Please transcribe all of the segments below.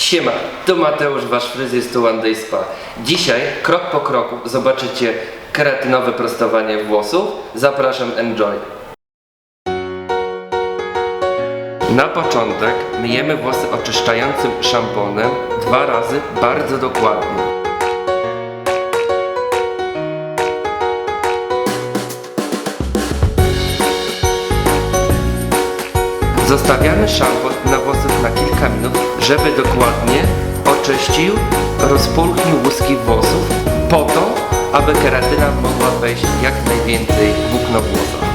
Siema, to Mateusz, wasz fryzjer z One Day Spa. Dzisiaj, krok po kroku, zobaczycie keratynowe prostowanie włosów. Zapraszam, enjoy! Na początek myjemy włosy oczyszczającym szamponem dwa razy bardzo dokładnie. Zostawiamy szampon na włosach na kilka minut, żeby dokładnie oczyścił, rozpulchnił łuski włosów po to, aby keratyna mogła wejść jak najwięcej włókno włosa.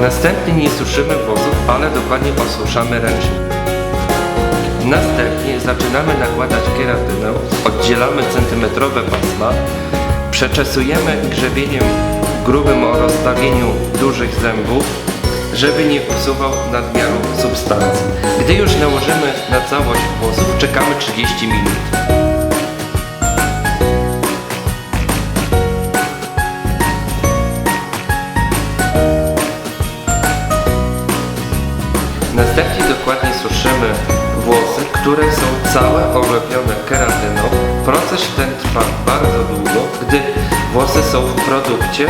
Następnie nie suszymy włosów, ale dokładnie osuszamy ręcznie. Następnie zaczynamy nakładać keratynę, oddzielamy centymetrowe pasma, przeczesujemy grzebieniem grubym o rozstawieniu dużych zębów, żeby nie usuwał nadmiaru substancji. Gdy już nałożymy na całość włosów, czekamy 30 minut. Następnie dokładnie suszymy włosy, które są całe olepione keratyną. Proces ten trwa bardzo długo, gdy włosy są w produkcie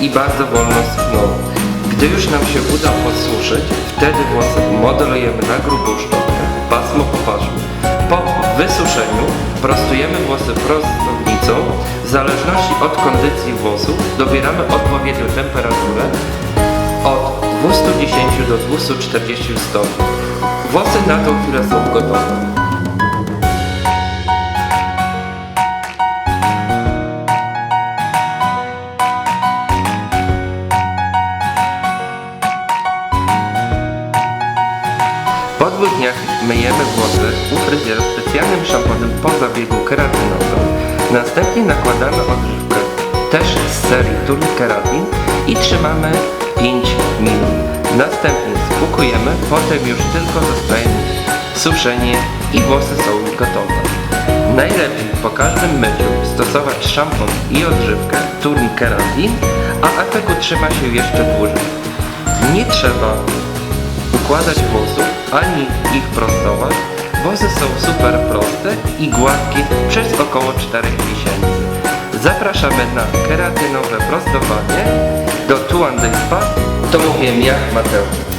i bardzo wolno schną. Gdy już nam się uda podsuszyć, wtedy włosy modelujemy na grubą sztukę, pasmo po pasmu. Po wysuszeniu prostujemy włosy prostownicą. W zależności od kondycji włosów dobieramy odpowiednią temperaturę od 210 do 240 stopni. Włosy na tą chwilę są gotowe. Dniach myjemy włosy u fryzjera specjalnym szamponem po zabiegu keratynowym. Następnie nakładamy odżywkę też z serii Turn Keratin i trzymamy 5 minut. Następnie spłukujemy, potem już tylko zostaje suszenie i włosy są gotowe. Najlepiej po każdym myciu stosować szampon i odżywkę Turn Keratin, a efekt utrzyma się jeszcze dłużej. Nie trzeba układać włosów, ani ich prostować. Włosy są super proste i gładkie przez około 4 miesięcy. Zapraszamy na keratynowe prostowanie do Tuan Spa. To mówiłem ja, Mateusz.